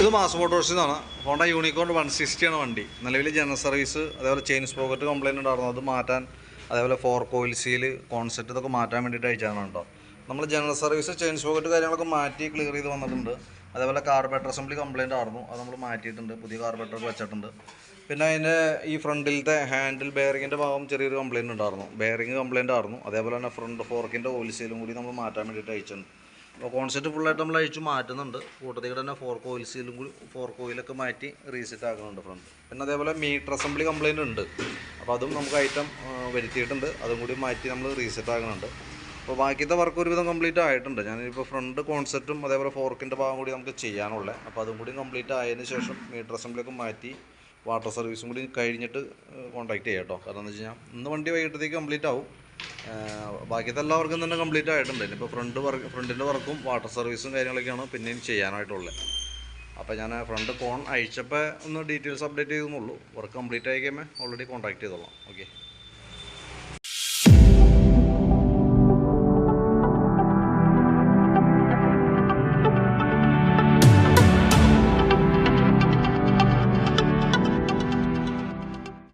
ഇത് മാസ് മോട്ടോഴ്സിൽ നിന്നാണ് Honda unicorn one സിക്സ്റ്റിയാണ് വണ്ടി. നിലവിൽ ജനറൽ സർവീസ് അതേപോലെ ചെയിൻ സ്പോക്കറ്റ് കംപ്ലൈന്റ് ഉണ്ടായിരുന്നു. അത് മാറ്റാൻ അതേപോലെ ഫോർ കോയിൽ സീൽ കോൺസെപ്റ്റ് ഇതൊക്കെ മാറ്റാൻ വേണ്ടിയിട്ട് അയച്ചാണ് കേട്ടോ. നമ്മൾ ജനറൽ സർവീസ് ചെയിൻ സ്പോക്കറ്റ് കാര്യങ്ങളൊക്കെ മാറ്റി ക്ലിയർ ചെയ്ത് വന്നിട്ടുണ്ട്. അതേപോലെ കാർബേറ്റർ അസംബ്ലി കംപ്ലയിന്റ് ആയിരുന്നു. അത് നമ്മൾ മാറ്റിയിട്ടുണ്ട്. പുതിയ കാർബേറ്റർ വെച്ചിട്ടുണ്ട്. പിന്നെ അതിന്റെ ഈ ഫ്രണ്ടിലത്തെ ഹാൻഡിൽ ബെയറിങ്ങിന്റെ ഭാഗം ചെറിയൊരു കംപ്ലൈന്റ് ഉണ്ടായിരുന്നു. ബെയറിങ് കംപ്ലൈന്റ് ആയിരുന്നു. അതേപോലെ തന്നെ ഫ്രണ്ട് ഫോർക്കിന്റെ ഓയിൽ സീലും കൂടി നമ്മൾ മാറ്റാൻ വേണ്ടിയിട്ട് അയച്ചിട്ടുണ്ട്. കോൺസെപ്റ്റ് ഫുള്ളായിട്ട് നമ്മൾ അഴിച്ച് മാറ്റുന്നുണ്ട്. കൂട്ടത്തിൽ തന്നെ ഫോർ കോയിൽ സീലും കൂടി ഫോർ കോയിലൊക്കെ മാറ്റി റീസെറ്റ് ആക്കുന്നുണ്ട് ഫ്രണ്ട് പിന്നെ അതേപോലെ മീറ്റർ അസംബ്ലി കംപ്ലൈന്റ് ഉണ്ട്. അപ്പോൾ അതും നമുക്ക് ഐറ്റം വരുത്തിയിട്ടുണ്ട്. അതും കൂടി മാറ്റി നമ്മൾ റീസെറ്റ് ആക്കുന്നുണ്ട്. അപ്പോൾ ബാക്കിയത്തെ വർക്ക് ഒരുവിധം കംപ്ലീറ്റ് ആയിട്ടുണ്ട്. ഞാനിപ്പോൾ ഫ്രണ്ട് കോൺസെപ്റ്റും അതേപോലെ ഫോർക്കിന്റെ ഭാഗം കൂടി നമുക്ക് ചെയ്യാനുള്ളത് അപ്പോൾ അതും കൂടി കംപ്ലീറ്റ് ആയതിന് ശേഷം മീറ്റർ അസംബ്ലിയൊക്കെ മാറ്റി വാട്ടർ സർവീസും കൂടി കഴിഞ്ഞിട്ട് കോൺടാക്ട് ചെയ്യാം കേട്ടോ കാരണം എന്താ വെച്ച് കഴിഞ്ഞാൽ ഇന്ന് വണ്ടി വൈകിട്ടത്തേക്ക് കംപ്ലീറ്റ് ആവും. ബാക്കിയത്തെ എല്ലാ വർക്കും തന്നെ കംപ്ലീറ്റ് ആയിട്ടുണ്ട്. ഇനിയിപ്പോൾ ഫ്രണ്ട് വർക്ക് ഫ്രണ്ടിന്റെ വർക്കും വാട്ടർ സർവീസും കാര്യങ്ങളൊക്കെയാണ് പിന്നെയും ചെയ്യാനായിട്ടുള്ളത്. അപ്പോൾ ഞാൻ ഫ്രണ്ട് കോൺ അയച്ചപ്പോൾ ഒന്ന് ഡീറ്റെയിൽസ് അപ്ഡേറ്റ് ചെയ്തെന്നുള്ളൂ. വർക്ക് കംപ്ലീറ്റ് ആയി ഓൾറെഡി കോൺടാക്ട് ചെയ്തോളാം. ഓക്കെ